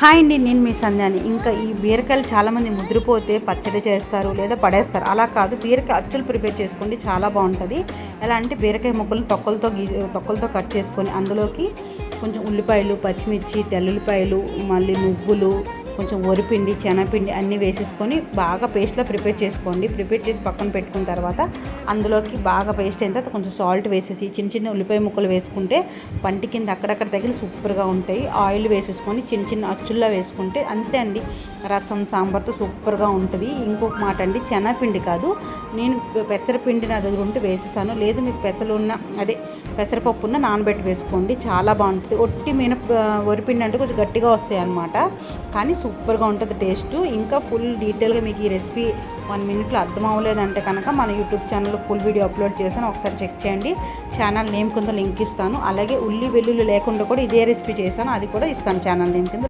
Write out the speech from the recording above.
Hi అండి నేను మీ సంధ్యాని. ఇంకా ఈ బీరకాయలు చాలామంది ముద్రపోతే పచ్చడి చేస్తారు లేదా పడేస్తారు. అలా కాదు బీరకాయ అచ్చులు ప్రిపేర్ చేసుకోండి చాలా బాగుంటుంది. ఎలా అంటే బీరకాయ ముక్కలను తొక్కలతో గీ తొక్కలతో కట్ చేసుకొని అందులోకి కొంచెం ఉల్లిపాయలు పచ్చిమిర్చి తెల్లుల్లిపాయలు మళ్ళీ నువ్వులు కొంచెం వరిపిండి శనగపిండి అన్నీ వేసేసుకొని బాగా పేస్ట్లా ప్రిపేర్ చేసుకోండి. ప్రిపేర్ చేసి పక్కన పెట్టుకున్న తర్వాత అందులోకి బాగా పేస్ట్ అయిన తర్వాత కొంచెం సాల్ట్ వేసేసి చిన్న చిన్న ఉల్లిపాయ ముక్కలు వేసుకుంటే పంటి కింద అక్కడక్కడ తగిలి సూపర్గా ఉంటాయి. ఆయిల్ వేసేసుకొని చిన్న చిన్న అచ్చుల్లా వేసుకుంటే అంతే అండి. రసం సాంబార్తో సూపర్గా ఉంటుంది. ఇంకొక మాట అండి శనగపిండి కాదు. నేను పెసరపిండి నా దగ్గర ఉంటే వేసేసాను లేదు మీకు పెసలు ఉన్న అదే పెసరపప్పున నానబెట్టి వేసుకోండి. చాలా బాగుంటుంది. ఒట్టి మిన వరిపిండి అంటే కొంచెం గట్టిగా వస్తాయి అనమాట కానీ సూపర్గా ఉంటుంది టేస్ట్. ఇంకా ఫుల్ డీటెయిల్గా మీకు ఈ రెసిపీ వన్ మినిట్లో అర్థం అవ్వలేదంటే కనుక మన యూట్యూబ్ ఛానల్లో ఫుల్ వీడియో అప్లోడ్ చేశాను ఒకసారి చెక్ చేయండి. ఛానల్ నేమ్ కింద లింక్ ఇస్తాను. అలాగే ఉల్లి వెల్లుల్లి లేకుండా కూడా ఇదే రెసిపీ చేశాను. అది కూడా ఇస్తాను ఛానల్ నేమ్ కింద.